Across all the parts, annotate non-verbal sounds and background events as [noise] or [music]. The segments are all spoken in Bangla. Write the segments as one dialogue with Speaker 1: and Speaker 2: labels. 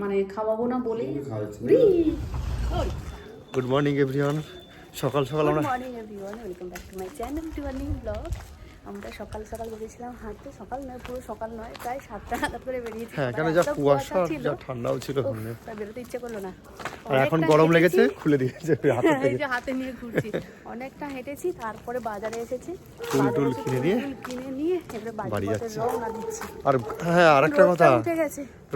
Speaker 1: মানে খাওয়াবো না বলেই
Speaker 2: গুড মর্নিং এভরিওয়ান সকাল সকাল আমরা
Speaker 1: morning everyone welcome back to my channel টুয়ার্নিং vlog আমরা সকাল সকাল বেরিয়েছিলাম হাঁটতে। সকাল নয় পুরো সকাল নয় প্রায় সাতটা নাগাদ করে বেরিয়েছি।
Speaker 2: হ্যাঁ
Speaker 1: মানে
Speaker 2: যা কুয়াশা যা ঠান্ডাও ছিল ওখানে।
Speaker 1: বেরোতে ইচ্ছে করল না।
Speaker 2: আর এখন গরম লেগেছে খুলে দিয়েছে হাতে থেকে।
Speaker 1: হাতে নিয়ে ঘুরছি। অনেকটা হেঁটেছি তারপরে বাজারে এসেছি।
Speaker 2: ফুল টুল কিনে
Speaker 1: টুল কিনে নিয়ে এবারে
Speaker 2: বাড়ি যাচ্ছি। আর হ্যাঁ আরেকটা কথা।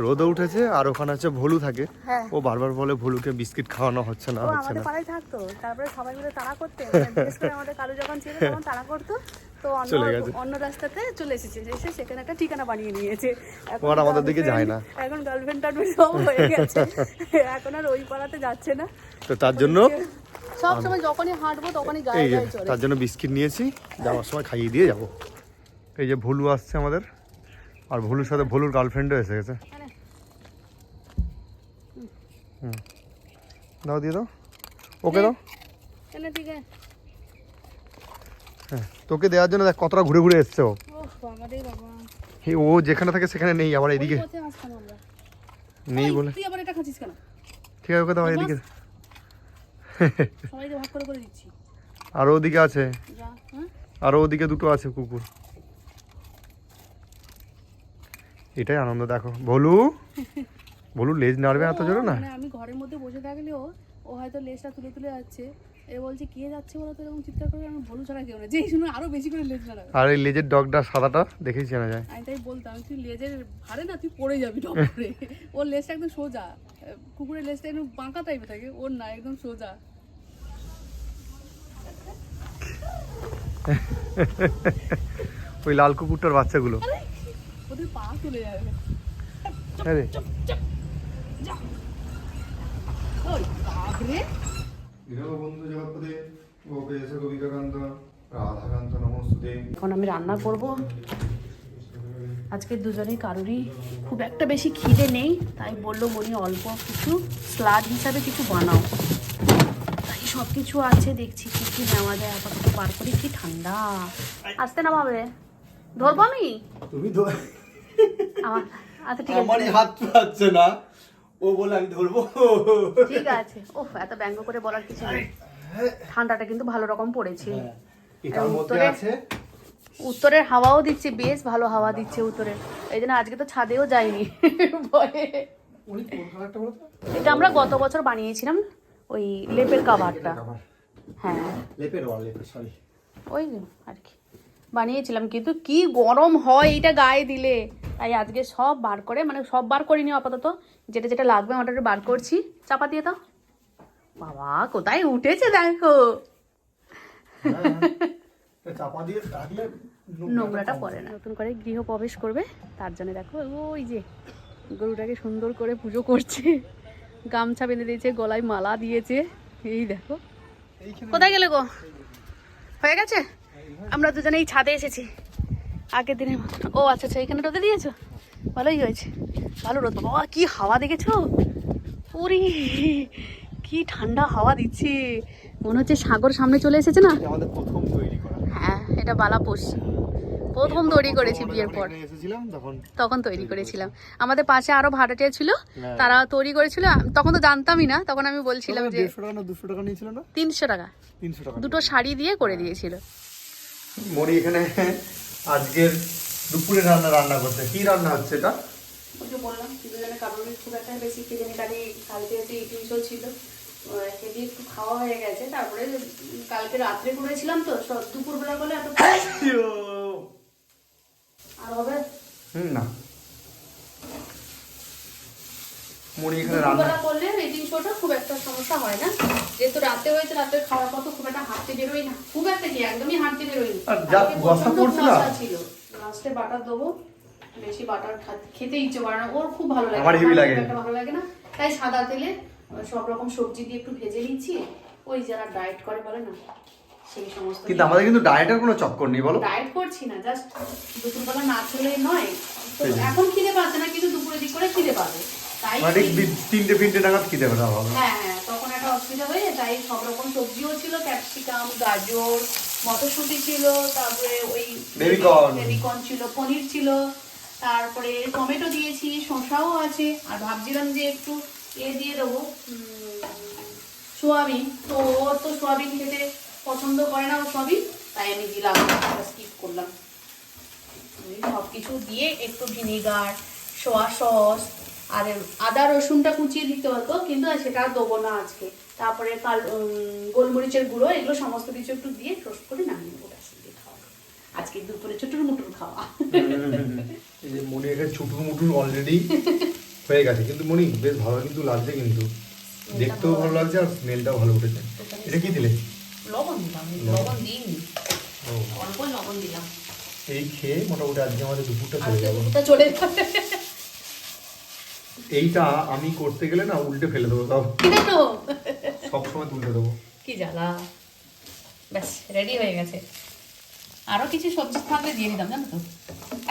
Speaker 2: রোদও উঠেছে আর ওখানে হচ্ছে ভলু থাকে।
Speaker 1: হ্যাঁ।
Speaker 2: ও বারবার বলে ভলুকে বিস্কিট খাওয়ানো হচ্ছে না হচ্ছে না।
Speaker 1: পাড়ায় থাকতো। তারপরে সবাই মিলে তাড়া করতে মানে আমাদের কারও যখন ছিল তখন তাড়া করতো। তো অন্য
Speaker 2: চলে গেছে।
Speaker 1: অন্য রাস্তাতে চলে এসেছে এসে সেখানে একটা ঠিকানা বানিয়ে নিয়েছে। এখন
Speaker 2: আমাদের দিকে যায় না।
Speaker 1: এখন গার্লফ্রেন্ড টার্লফ্রেন্ড সব হয়ে গেছে। এখন আর ওই পাড়াতে যাচ্ছে না।
Speaker 2: তো তার জন্য
Speaker 1: সব সময় যখনই হাঁটবো তখনই গায়ে গায়ে চলে
Speaker 2: তার জন্য বিস্কিট নিয়েছি যাওয়ার সময় খাইয়ে দিয়ে যাব। এই যে ভলু আসছে আমাদের আর ভলুর সাথে ভুলুর গার্লফ্রেন্ডও এসে গেছে। দাও দিয়ে দাও। ওকে দাও।
Speaker 1: ঠিক আছে
Speaker 2: তোকে দেওয়ার জন্য দেখ কতটা ঘুরে ঘুরে এসছে ও।
Speaker 1: ও
Speaker 2: যেখানে থাকে সেখানে নেই আবার এদিকে। নেই বলে। ঠিক আছে ওকে দাও এদিকে। আর ওদিকে আছে।
Speaker 1: হ্যাঁ?
Speaker 2: ওদিকে দুটো আছে কুকুর। এটাই আনন্দ দেখো। ভলু? ভলু লেজ নাড়বে এত জোরে না?
Speaker 1: মানে আমি ঘরের মধ্যে বসে থাকলেও ও হয়তো লেজটা তুলে তুলে যাচ্ছে। এ বলছে কে যাচ্ছে বলো তো? এরকম চিৎকার করে আমি বলু ছাড়া কেউ না যেই শুনে আরও বেশি করে লেজ নাড়াবে
Speaker 2: আর এই লেজের ডগটা সাদাটা দেখেই চেনা যায়।
Speaker 1: আমি তাই বলতাম তুই লেজের ভারে না তুই পড়ে যাবি করে ওর লেজটা একদম সোজা। কুকুরের লেজটা একদম বাঁকা টাইপের থাকে ওর না একদম সোজা।
Speaker 2: ওই লাল কুকুরটার বাচ্চাগুলো।
Speaker 1: ওদের পা চলে যাবে।
Speaker 2: হ্যাঁ রে
Speaker 1: ওই বাপরে।
Speaker 2: বন্ধু জগৎপদে গোপেশ গোপিকাকান্ত রাধাকান্ত নমস্তুতে।
Speaker 1: এখন আমি রান্না করব। আজকে দুজনেই কারোরই খুব একটা বেশি খিদে নেই তাই বলল মনি অল্প কিছু স্লাদ হিসাবে কিছু বানাও। তাই সব কিছু আছে দেখছি কি কি নেওয়া যায় আপাতত বার করি কি ঠান্ডা। আসতে না ভাবে ধরবো আমি?
Speaker 3: তুমি
Speaker 1: আমার আচ্ছা ঠিক আছে।
Speaker 3: আমারই হাত পাচ্ছে না। ও বলে আমি ধরবো।
Speaker 1: ঠিক আছে। ওহ এত ব্যঙ্গ করে বলার কিছু নেই। ঠান্ডাটা কিন্তু ভালো রকম পড়েছে।
Speaker 3: হ্যাঁ,
Speaker 1: উত্তরে-
Speaker 3: আছে।
Speaker 1: উত্তরের হাওয়াও দিচ্ছে বেশ ভালো হাওয়া দিচ্ছে উত্তরের। এই জন্য আজকে তো ছাদেও যাইনি ভয়ে? এটা আমরা গত বছর বানিয়েছিলাম ওই লেপের কাভারটা হ্যাঁ।
Speaker 3: লেপের সরি
Speaker 1: ওই আর কি। বানিয়েছিলাম কিন্তু কি গরম হয় এটা গায়ে দিলে। তাই আজকে সব বার করে মানে সব বার করিনি আপাতত। যেটা যেটা লাগবে ওটা একটু বার করছি। চাপা দিয়ে দাও। বাবা কোথায় উঠেছে দেখো।
Speaker 3: চাপা দিয়ে
Speaker 1: নোংরাটা পড়ে না। নতুন করে গৃহ প্রবেশ করবে তার জন্য দেখো ওই যে গরুটাকে সুন্দর করে পুজো করছে। গামছা বেঁধে দিয়েছে গলায় মালা দিয়েছে। এই দেখো। কোথায় গেলে গো? হয়ে গেছে? আমরা দুজনে এই ছাদে এসেছি। আগের দিনে ও আচ্ছা আচ্ছা এখানে রোদে দিয়েছ? ভালোই হয়েছে। ভালো রোদ। বাবা কি হাওয়া দেখেছ? ওরে কি ঠান্ডা হাওয়া দিচ্ছে। মনে হচ্ছে সাগর সামনে চলে এসেছে না?
Speaker 3: আমাদের প্রথম তৈরি করা।
Speaker 1: হ্যাঁ এটা বালাপোষ। প্রথম তৈরি করেছি বিয়ের পর।
Speaker 2: তখন
Speaker 1: তখন তৈরি করেছিলাম। আমাদের পাশে আরও ভাড়াটিয়া ছিল।
Speaker 2: হ্যাঁ।
Speaker 1: তারা তৈরি করেছিল। তখন তো জানতামই না তখন আমি বলছিলাম যে
Speaker 3: দেড়শো টাকা না দুশো টাকা নিয়েছিল না?
Speaker 1: তিনশো টাকা।
Speaker 3: তিনশো টাকা।
Speaker 1: দুটো শাড়ি দিয়ে করে দিয়েছিল।
Speaker 2: মরি এখানে আজকের দুপুরে রান্না রান্না করছে কি রান্না হচ্ছে এটা?
Speaker 1: বললাম খুব একটা বেশি খেতে নেই কারি কালকে হচ্ছে ইটিংসও ছিল। খেতে একটু খাওয়া হয়ে গেছে। তারপরে কালকে রাত্রে করেছিলাম তো সব দুপুরবেলা করলে এত আর হবে?
Speaker 2: হুম না। মরি এখানে রান্না
Speaker 1: দুপুরবেলা করলে ইটিংসটা খুব একটা সমস্যা হয় না। যেহেতু রাতে হয়েছে রাতে খাওয়ার পর তো খুব একটা হাঁটতে বেরোই না। খুব একটা কি একদমই হাঁটতে বেরোই না
Speaker 2: যা কুয়াশা
Speaker 1: প্রচণ্ড লাস্টে বাটার দেবো। বেশি বাটার খেতে ইচ্ছে করে না। ওর খুব ভালো লাগে।
Speaker 2: আমার heavy লাগে।
Speaker 1: ভালো লাগে না। তাই সাদা তেলে সব রকম সবজি দিয়ে একটু ভেজে নিচ্ছি। ওই যারা ডায়েট করে বলে না সেই সমস্ত
Speaker 2: কিন্তু আমাদের কিন্তু ডায়েটের কোনো চক্কর নেই বলো।
Speaker 1: ডায়েট করছি না জাস্ট দুপুরবেলা না খেলে নয়। তো এখন খিদে পাচ্ছে না কিন্তু দুপুরের দিক করে খিদে পাবে। তাই
Speaker 2: মানে তিনটে তিনটে নাগাদ
Speaker 1: হ্যাঁ হ্যাঁ তখন একটা অসুবিধা হয়ে তাই সব রকম সবজিও ছিল ক্যাপসিকাম গাজর মটরশুঁটি ছিল তারপরে ওই
Speaker 2: corn.
Speaker 1: বেবিকর্ন ছিল পনির ছিল তারপরে টমেটো দিয়েছি শসাও আছে আর ভাবছিলাম যে একটু এ দিয়ে দেবো সোয়াবিন। তো ওর তো সোয়াবিন খেতে পছন্দ করে না ও সোয়াবিন তাই আমি দিলাম স্কিপ করলাম। সব কিছু দিয়ে একটু ভিনেগার সোয়া সস আর আদা রসুনটা কুচিয়ে দিতে হতো কিন্তু সেটা দেবো না আজকে। তারপরে কাল গোলমরিচের গুঁড়ো এগুলো সমস্ত কিছু একটু দিয়ে টোস্ট করে নামিয়ে নেব ব্যাস দিয়ে খাওয়া। আজকে দুপুরে ছোটুর মুটুর খাওয়া।
Speaker 4: এই যে মনি এখানে ছুটুর মুটুর অলরেডি হয়ে গেছে। কিন্তু মনি বেশ ভালো কিন্তু লাগছে কিন্তু। দেখতেও ভালো লাগছে আর স্মেলটাও ভালো উঠেছে। এটা কি দিলে?
Speaker 1: লবণ দিলাম লবণ। দিইনি। অল্প লবণ দিলাম।
Speaker 4: এই খেয়ে মোটামুটি আজকে আমাদের দুপুরটা চলে যাব।
Speaker 1: চলে যাবে।
Speaker 4: এইটা আমি করতে গেলে না উল্টে ফেলে দেবো তাও সবসময় তুলতে দেবো।
Speaker 1: কি জ্বালা। ব্যাস রেডি হয়ে গেছে। আরও কিছু সবজি থাকলে দিয়ে দিতাম জানো তো।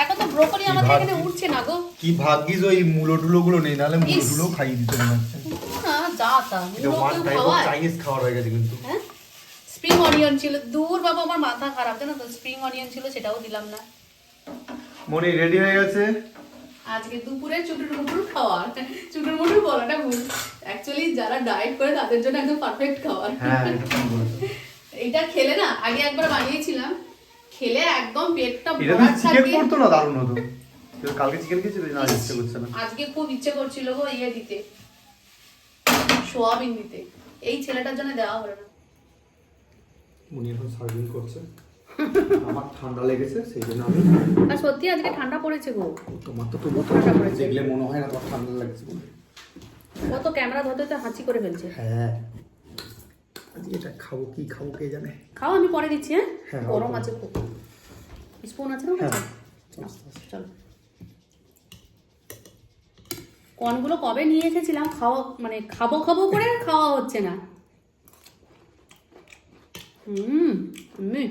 Speaker 1: এখন তো ব্রোকলি আমাদের এখানে উঠছে না গো।
Speaker 4: কি ভাগ্যিস ওই মুলো টুলো গুলো নেই নাহলে মুলো। টুলো খাইয়ে দিতে মনে হচ্ছে।
Speaker 1: না যা তা
Speaker 4: ওয়ান টাইপ অফ চাইনিজ খাবার হয়ে গেছে কিন্তু।
Speaker 1: হ্যাঁ? স্প্রিং অনিয়ন ছিল। দূর বাবা আমার মাথা খারাপ জানো তো। স্প্রিং অনিয়ন ছিল সেটাও দিলাম না।
Speaker 4: মনি রেডি হয়ে গেছে?
Speaker 1: আজকে দুপুরে চুটুর মুটুর খাওয়ার। চুটুর মুটুর বলাটা ভুল। অ্যাকচুয়ালি যারা ডায়েট করে তাদের জন্য একদম পারফেক্ট খাবার।
Speaker 4: হ্যাঁ এটা
Speaker 1: খেলে না আগে একবার বানিয়েছিলাম। খেলে একদম পেটটা ভরা থাকবে।
Speaker 4: করতো না দারুণ হতো? কালকে চিকেন খেয়েছিল না ইচ্ছে করছে না?
Speaker 1: আজকে খুব ইচ্ছে করছিল গো ইয়ে দিতে। সোয়াবিন দিতে। এই ছেলেটার জন্য দেওয়া হলো না।
Speaker 2: উনি এখন সার্ভিং করছে। আমার ঠান্ডা লেগেছে সেই জন্য আমি
Speaker 1: আর সত্যি আজকে ঠান্ডা পড়েছে গো।
Speaker 2: তোমার তো তবু
Speaker 1: ঠান্ডা পড়েছে।
Speaker 2: দেখলে মনে হয় না তোমার ঠান্ডা লাগছে
Speaker 1: ও তো ক্যামেরা ধরতে তো হাঁচি করে ফেলছে।
Speaker 2: হ্যাঁ। আজকে এটা খাব কি খাব কে জানে?
Speaker 1: খাও আমি পরে দিচ্ছি হ্যাঁ?
Speaker 2: হ্যাঁ,
Speaker 1: গরম আছে খুব। স্পুন আছে না?
Speaker 2: হ্যাঁ।
Speaker 1: চলো কর্নগুলো কবে নিয়ে এসেছিলাম খাওয়া মানে খাব খাব করে খাওয়া হচ্ছে না। হুম হুম।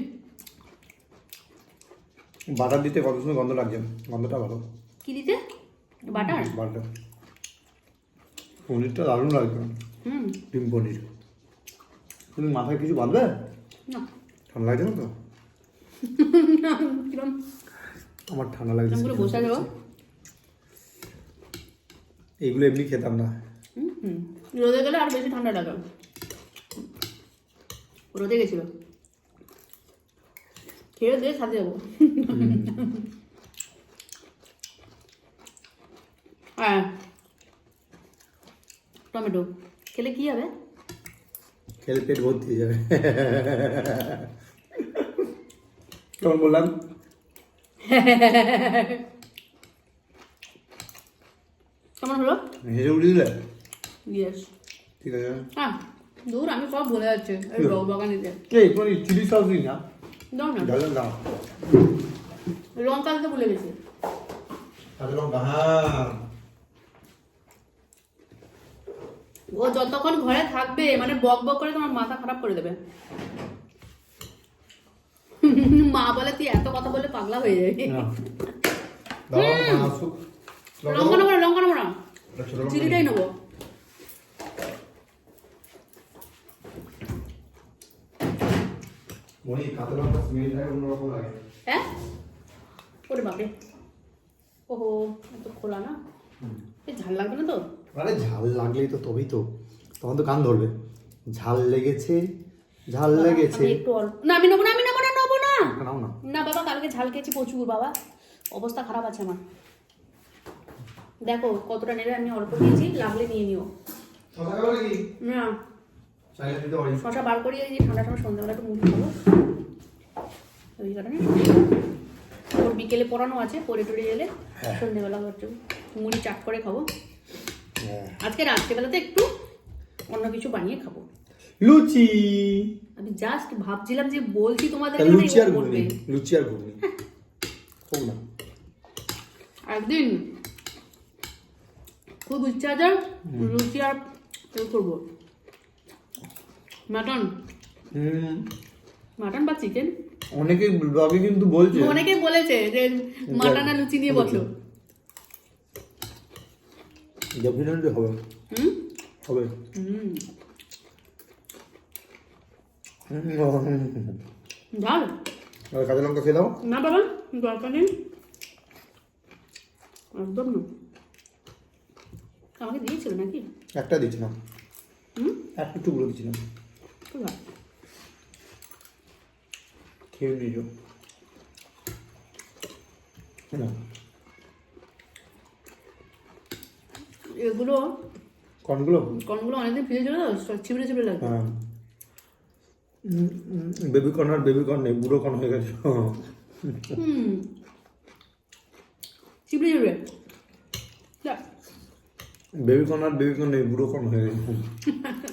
Speaker 2: বাটার দিতে কত সময় গন্ধ লাগছে? গন্ধটা ভালো।
Speaker 1: কি দিতে? বাটার?
Speaker 2: বাটার। পনিরটা দারুণ লাগছে।
Speaker 1: হুম।
Speaker 2: ডিম পনির। তুমি মাথায় কিছু বাঁধবে?
Speaker 1: না।
Speaker 2: ঠান্ডা লাগছে না তো? [laughs] আমার ঠান্ডা লাগছে। এইগুলো এমনি খেতাম না।
Speaker 1: হুম হুম। রোদে গেলে আর বেশি ঠান্ডা লাগে। রোদে গেছিল। খেয়ে দিয়ে সাথে যাব হ্যাঁ টমেটো খেলে কি হবে
Speaker 2: খেলে পেট ভর্তি হয়ে যাবে কেমন বললাম
Speaker 1: কেমন হলো
Speaker 2: হেসে উঠে দিলে
Speaker 1: ইয়েস
Speaker 2: ঠিক আছে
Speaker 1: হ্যাঁ দূর আমি সব বলে যাচ্ছে এই রক বাগানিতে
Speaker 2: কে তোমার চিলি সস দিই না
Speaker 1: দাও না।
Speaker 2: ঢালেন দাও।
Speaker 1: লঙ্কা দিতে ভুলে গেছি।
Speaker 2: কাঁচা লঙ্কা হ্যাঁ।
Speaker 1: ও যতক্ষণ ঘরে থাকবে মানে বক বক করে তোমার মাথা খারাপ করে দেবে। মা বলে তুই এত কথা বলে পাগলা হয়ে যাবি।
Speaker 2: মা আসুক।
Speaker 1: লঙ্কা নেব না লঙ্কা নেব না চিলিটাই নেব।
Speaker 2: মনি কাঁচা লঙ্কা স্মেলটা অন্যরকম লাগে।
Speaker 1: হ্যাঁ? ওরে বাপরে। ওহো এত খোলা না। এই ঝাল লাগবে না তো?
Speaker 2: আরে ঝাল লাগলেই তো তবেই তো। তখন তো কান ধরবে। ঝাল লেগেছে ঝাল লেগেছে।
Speaker 1: একটু অল্প না আমি নেব না আমি নেব না নেব না!
Speaker 2: নাও না।
Speaker 1: না বাবা কালকে ঝাল খেয়েছি প্রচুর বাবা। অবস্থা খারাপ আছে আমার। দেখো কতটা নেবে আমি অল্প দিয়েছি লাগলে নিয়ে নিও। না। শশা বার করিয়ে এই যে ঠান্ডার সময় সন্ধ্যাবেলা একটু মুড়ি খাব। ওই কারণে ওর বিকেলে পড়ানো আছে পড়ে টড়ে এলে সন্ধ্যেবেলা হচ্ছে মুড়ি চাট করে খাব।
Speaker 2: হ্যাঁ।
Speaker 1: আজকে রাত্রেবেলাতে একটু অন্য কিছু বানিয়ে খাব।
Speaker 2: লুচি।
Speaker 1: আমি জাস্ট ভাবছিলাম যে বলছি তোমাদের
Speaker 2: তা লুচি আর ঘুগনি লুচি আর ঘুগনি। হোক না।
Speaker 1: একদিন খুব ইচ্ছা আছে লুচি আর করব? মাটন মাটন বা চিকেন
Speaker 2: অনেকে ব্লগে কিন্তু বলছে।
Speaker 1: অনেকে বলেছে যে মাটন আর লুচি নিয়ে বসো।
Speaker 2: ডেফিনেটলি হবে।
Speaker 1: হুম?
Speaker 2: হবে।
Speaker 1: হুম। ঝাল
Speaker 2: আর কাঁচা লঙ্কা খেয়ে দাও
Speaker 1: না বাবা দরকার নেই। একদম না। আমাকে দিয়েছিল নাকি?
Speaker 2: একটা দিচ্ছিলাম
Speaker 1: হুম?
Speaker 2: একটা টুকরো
Speaker 1: ভালো।
Speaker 2: খেয়ে নিয়েছো না
Speaker 1: এগুলো
Speaker 2: কর্নগুলো
Speaker 1: কর্নগুলো অনেকদিন ফ্রিজে ছিল তো চিবড়ে চিবড়ে লাগবে
Speaker 2: হ্যাঁ। বেবি কর্ন আর বেবি কর্ন নেই বুড়ো কর্ন হয়ে গেছে।
Speaker 1: হুম। চিবড়ে চিবড়ে
Speaker 2: বেবি কর্ন আর বেবি কর্ন নেই বুড়ো কর্ন হয়ে গেছে। [laughs]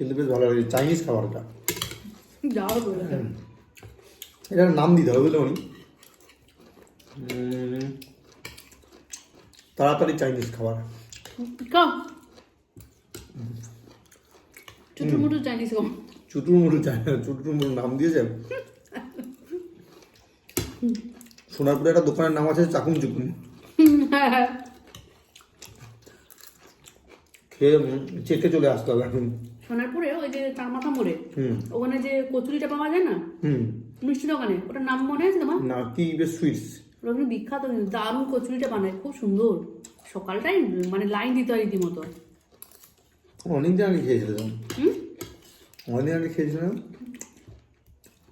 Speaker 2: কিন্তু বেশ ভালো লাগে চাইনিজ খাবারটা। এটার নাম দিতে হবে বুঝলে উনি তাড়াতাড়ি চাইনিজ খাবার।
Speaker 1: চাইনিজ [laughs]
Speaker 2: নাম দিয়েছে? সোনারপুরে একটা দোকানের নাম আছে চাকুম চুকুম। খেয়ে উম, চেকে চলে আসতে হবে এখন।
Speaker 1: সোনারপুরে ওই যে তার মাথা মোড়ে। ওখানে যে কচুরিটা পাওয়া যায় না?
Speaker 2: হুম।
Speaker 1: মিষ্টি দোকানে। ওটার নাম মনে আছে তোমার?
Speaker 2: না কি বেশ সুইটস।
Speaker 1: কিন্তু বিখ্যাত দারুণ কচুরিটা বানায়। খুব সুন্দর। সকালটাই মানে লাইন দিতে হয় রীতিমতো।
Speaker 2: অনেকদিন আগে খেয়েছিলাম
Speaker 1: হুম?
Speaker 2: অনেকদিন আগে খেয়েছিলাম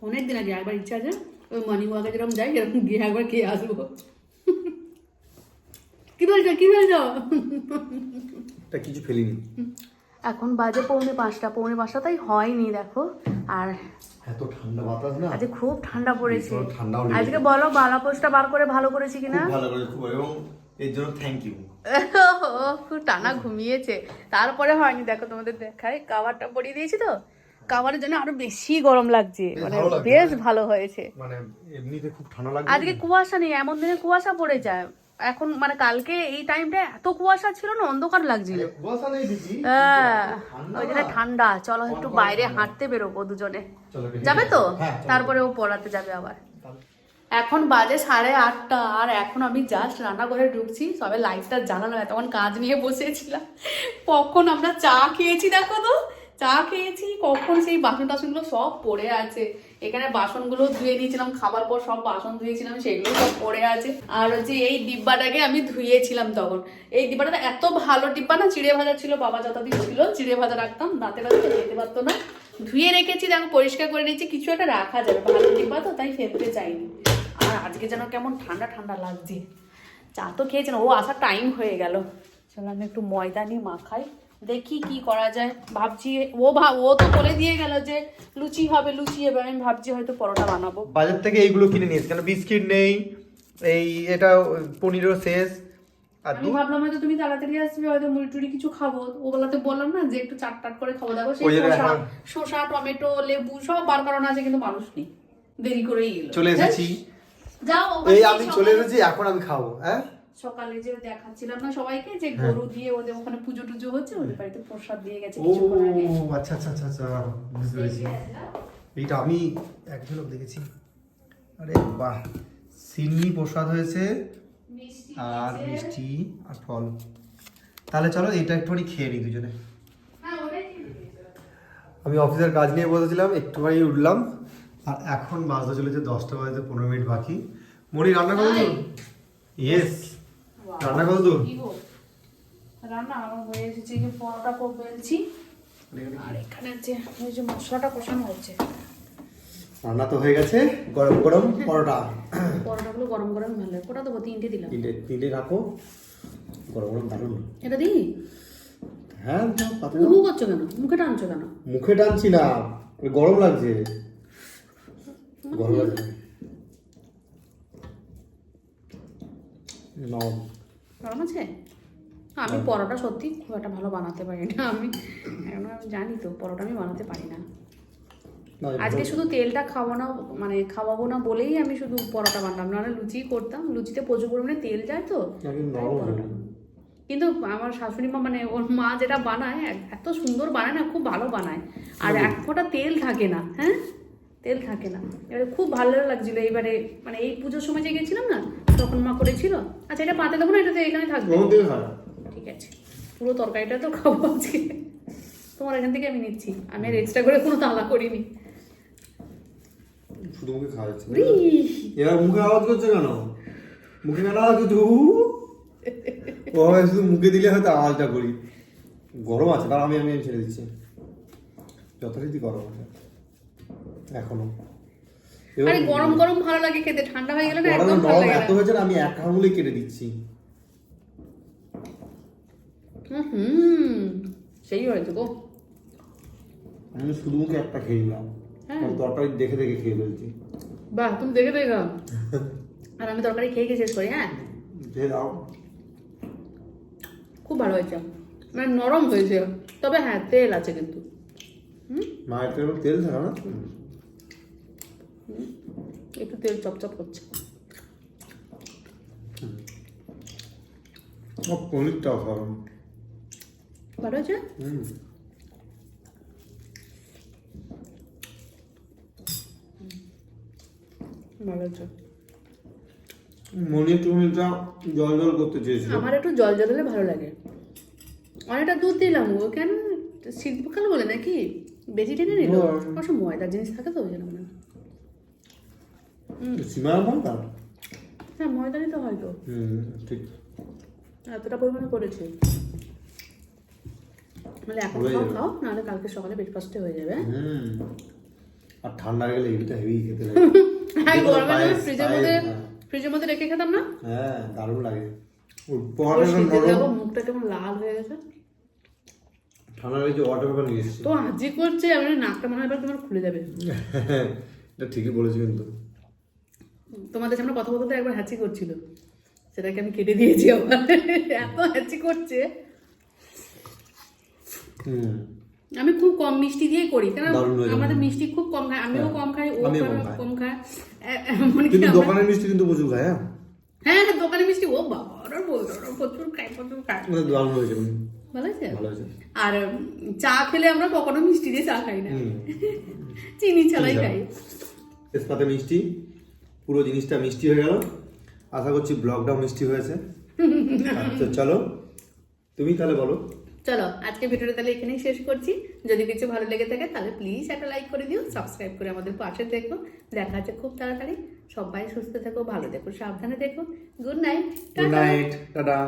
Speaker 1: অনেক দিন আগে একবার ইচ্ছা আছে ওই মর্নিং ওয়াকে যেরকম যাই এরকম গিয়ে একবার খেয়ে আসব। কি বলছো? কি বলছো?
Speaker 2: এটা কিছু ফেলিনি।
Speaker 1: এখন বাজে পৌনে পাঁচটা পৌনে পাঁচটা তাই হয়নি দেখো। আর
Speaker 2: এত ঠান্ডা বাতাস না?
Speaker 1: আজকে খুব ঠান্ডা পড়েছে। আজকে বলো বালা পোস্টটা বার করে ভালো করেছি কিনা?
Speaker 2: ভালো করে খুব এবং এর জন্য থ্যাংক ইউ [laughs]
Speaker 1: খুব টানা ঘুমিয়েছে। তারপরে হয়নি দেখো তোমাদের দেখায় কাভারটা পরিয়ে দিয়েছি তো। কাভারের জন্য আরও বেশি গরম লাগছে। মানে বেশ ভালো হয়েছে।
Speaker 2: মানে এমনিতে খুব ঠান্ডা লাগে
Speaker 1: আজকে কুয়াশা নেই এমন দিনে কুয়াশা পড়ে যায়। এখন মানে কালকে এই টাইমটা এত কুয়াশা ছিল না অন্ধকার লাগছিল। ওই জন্য ঠান্ডা চলো একটু বাইরে হাঁটতে বেরোবো দুজনে। যাবে তো?
Speaker 2: হ্যাঁ,
Speaker 1: তারপরে ও পড়াতে যাবে আবার। এখন বাজে সাড়ে আটটা আর এখন আমি জাস্ট রান্না রান্নাঘরে ঢুকছি সবে লাইটটা জ্বালানো তখন কাজ নিয়ে বসেছিলাম। কখন আমরা চা খেয়েছি দেখো তো? চা খেয়েছি কখন সেই বাসন টাসনগুলো সব পড়ে আছে। এখানে বাসনগুলো ধুয়ে নিয়েছিলাম, খাবার পর সব বাসন ধুয়েছিলাম, সেগুলো সব পড়ে আছে। আর হচ্ছে এই ডিব্বাটাকে আমি ধুয়েছিলাম তখন। এই ডিব্বাটা এত ভালো ডিব্বা না, চিড়ে ভাজা ছিল, বাবা যতদিন ছিল, চিড়ে ভাজা রাখতাম, দাঁতে দাঁতে খেতে পারতো না। ধুয়ে রেখেছি, দেখো, পরিষ্কার করে নিয়েছি, কিছু একটা রাখা যাবে, ভালো ডিব্বা তো, তাই ফেলতে চাইনি। আর আজকে যেন কেমন ঠান্ডা ঠান্ডা লাগছে। চা তো খেয়েছে না ও আসার টাইম হয়ে গেল। চলো আমি একটু ময়দা নিয়ে মাখাই। দেখি কি করা যায়। ভাবছি ও ভাব ও তো বলে দিয়ে গেল যে লুচি হবে লুচি হবে আমি ভাবছি হয়তো পরোটা বানাবো।
Speaker 4: বাজার থেকে এইগুলো কিনে নিয়েছি কেন বিস্কিট নেই এই এটা পনিরও শেষ। আর
Speaker 1: আমি ভাবলাম হয়তো তুমি তাড়াতাড়ি আসবে হয়তো মুড়ি টুড়ি কিছু খাব। ওগুলাতে বললাম না যে একটু চাট টাট করে খাব। দেখো সেই শসা শসা টমেটো লেবু সব বার করানো আছে কিন্তু মানুষ নেই। দেরি করেই এলো।
Speaker 4: চলে এসেছি।
Speaker 1: যাও
Speaker 4: এই আমি চলে এসেছি এখন আমি খাব হ্যাঁ?
Speaker 1: সকালে যে দেখাচ্ছিলাম না সবাইকে যে
Speaker 4: হ্যাঁ।
Speaker 1: গরু দিয়ে ওদের ওখানে পুজো টুজো হচ্ছে ওদের বাড়িতে প্রসাদ দিয়ে গেছে
Speaker 4: ও আচ্ছা আচ্ছা আচ্ছা আচ্ছা বুঝতে পেরেছি। এইটা আমি এক ঝলক দেখেছি। আরে বাহ সিন্নি প্রসাদ হয়েছে আর মিষ্টি আর ফল। তাহলে চলো এটা একটুখানি খেয়ে নিই দুজনে।
Speaker 1: হ্যাঁ।
Speaker 4: আমি অফিসের কাজ নিয়ে বসেছিলাম একটুখানি উঠলাম আর এখন বাজতে চলেছে দশটা বাজতে পনেরো মিনিট বাকি। মনি রান্না করো তো? ইয়েস রান্না করো তো।
Speaker 1: রান্না আমার হয়ে এসেছে এই যে পরোটা কো বেলছি। আর এখানে যে ওই যে মশলাটা কষানো হচ্ছে।
Speaker 2: রান্না তো হয়ে গেছে গরম গরম পরোটা।
Speaker 1: পরোটাগুলো গরম গরম ভালো লাগে কোটা দেবো তিনটে দিলাম।
Speaker 2: তিনটে তিনটে রাখো গরম গরম দারুণ
Speaker 1: এটা দিই?
Speaker 2: হ্যাঁ দাও।
Speaker 1: করছ কেন? মুখে টানছো কেন?
Speaker 2: মুখে টানছি না গরম লাগছে। গরম লাগছে।
Speaker 1: আছে? আমি পরোটা সত্যি খুব একটা ভালো বানাতে পারি না। আমি এখন আমি জানি তো পরোটা আমি বানাতে পারি না। আজকে শুধু তেলটা খাওয়ানো না মানে খাওয়াবো না বলেই আমি শুধু পরোটা বানালাম। নাহলে লুচি করতাম। লুচিতে প্রচুর পরিমাণে তেল যায় তো। কিন্তু আমার শাশুড়ি মা মানে ওর মা যেটা বানায় এত সুন্দর বানায় না খুব ভালো বানায়। আর এক ফোঁটা তেল থাকে না হ্যাঁ? তেল থাকে না। এবারে খুব ভালো লাগছিল এইবারে মানে এই পুজোর সময় যে গেছিলাম না তখন মা করেছিল। আচ্ছা এটা পাতে দেবো না এটা তো এখানে থাকবে। ঠিক আছে। পুরো তরকারিটা তো খাব আজকে। তোমার এখান থেকে আমি নিচ্ছি। আমি আর এক্সট্রা করে কোনো তালা করিনি।
Speaker 2: শুধু মুখে খাওয়া যাচ্ছে। এবার মুখে আওয়াজ করছে কেন? মুখে কেন আওয়াজ করছে? উ ও শুধু মুখে দিলে হয়তো আওয়াজটা করি। গরম আছে তার আমি আমি ছেড়ে দিচ্ছি। যথারীতি গরম আছে। এখনও।
Speaker 1: আরে গরম গরম ভালো লাগে খেতে ঠান্ডা হয়ে গেলে না একদম ভালো লাগে
Speaker 2: এত হয়েছে আমি এক আঙুলেই কেটে দিচ্ছি।
Speaker 1: হুম সেই হয়েছে গো।
Speaker 2: আমি শুধু মুখে একটা খেয়ে নিলাম।
Speaker 1: হ্যাঁ।
Speaker 2: তরকারি দেখে দেখে খেয়ে ফেলছি।
Speaker 1: বাহ তুমি দেখে দেখে [laughs] আর আমি তরকারি খেয়ে খেয়ে শেষ করি হ্যাঁ?
Speaker 2: খেয়ে দাও
Speaker 1: খুব ভালো হয়েছে। মানে নরম হয়েছে। তবে হ্যাঁ তেল আছে কিন্তু। হুম?
Speaker 2: মায়ের তেল তেল থাকে না?
Speaker 1: একটু তেল চপচপ করছে।
Speaker 2: ও পনিরটাও
Speaker 1: ভালো। হয়েছে? ভালো হয়েছে।
Speaker 2: মনে জল জল করতে চেয়েছিল।
Speaker 1: আমার একটু জল জল হলে ভালো লাগে। অনেকটা দুধ দিলাম ও কেন? শীতকাল বলে নাকি? বেশি টেনে নিল। অবশ্য ময়দার জিনিস থাকে তো ওই জন্য মনে হয়। হ্যাঁ ময়দারই তো হয়তো।
Speaker 2: হুম ঠিক।
Speaker 1: এতটা পরিমাণে করেছে মানে এখন খাও
Speaker 2: যাবে।
Speaker 1: খাও নাহলে কালকে সকালে ব্রেকফাস্টে হয়ে যাবে।
Speaker 2: হুম। আর ঠান্ডা গেলে এটা হেভি খেতে লাগে। [laughs]
Speaker 1: হ্যাঁ গরমে ফ্রিজের মধ্যে। ফ্রিজের মধ্যে রেখে খেতাম না?
Speaker 2: হ্যাঁ দারুণ লাগে।
Speaker 1: মুখটা কেমন লাল হয়ে গেছে।
Speaker 2: ঠান্ডা লেগেছে ওয়াটার পেপার নিয়ে এসেছি।
Speaker 1: তো করছে আমি নাকটা মনে হয় তোমার খুলে যাবে। [laughs]
Speaker 2: এটা ঠিকই বলেছি কিন্তু।
Speaker 1: তোমাদের সামনে কথা বলতে একবার হাঁচি করছিল। সেটাকে আমি কেটে দিয়েছি আবার। এত হাঁচি করছে। আমি খুব কম মিষ্টি দিয়ে করি কারণ
Speaker 2: হয়ে।
Speaker 1: আমাদের মিষ্টি খুব কম খায় আমিও
Speaker 2: হ্যাঁ,
Speaker 1: কম খাই ও
Speaker 2: কম খাই।
Speaker 1: খায়। এ-
Speaker 2: কিন্তু দোকানের মিষ্টি কিন্তু প্রচুর খায় হ্যাঁ?
Speaker 1: হ্যাঁ হ্যাঁ দোকানে মিষ্টি ও বাবা ওরা বলতো ওরা প্রচুর খায় প্রচুর খায়।
Speaker 2: দারুণ হয়েছে
Speaker 1: আর চা খেলে আমরা কখনো মিষ্টি দিয়ে চা খাই না। চিনি ছাড়াই খাই।
Speaker 2: তেজপাতা মিষ্টি পুরো জিনিসটা মিষ্টি হয়ে গেল। আশা করছি ব্লগটাও মিষ্টি হয়েছে। আচ্ছা চলো। তুমি তাহলে বলো।
Speaker 1: চলো আজকে ভিডিওটা তাহলে এখানেই শেষ করছি। যদি কিছু ভালো লেগে থাকে তাহলে প্লিজ একটা লাইক করে দিও সাবস্ক্রাইব করে আমাদের পাশে দেখো দেখা হচ্ছে খুব তাড়াতাড়ি। সবাই সুস্থ থেকো ভালো দেখো সাবধানে দেখো good night
Speaker 2: good night tata.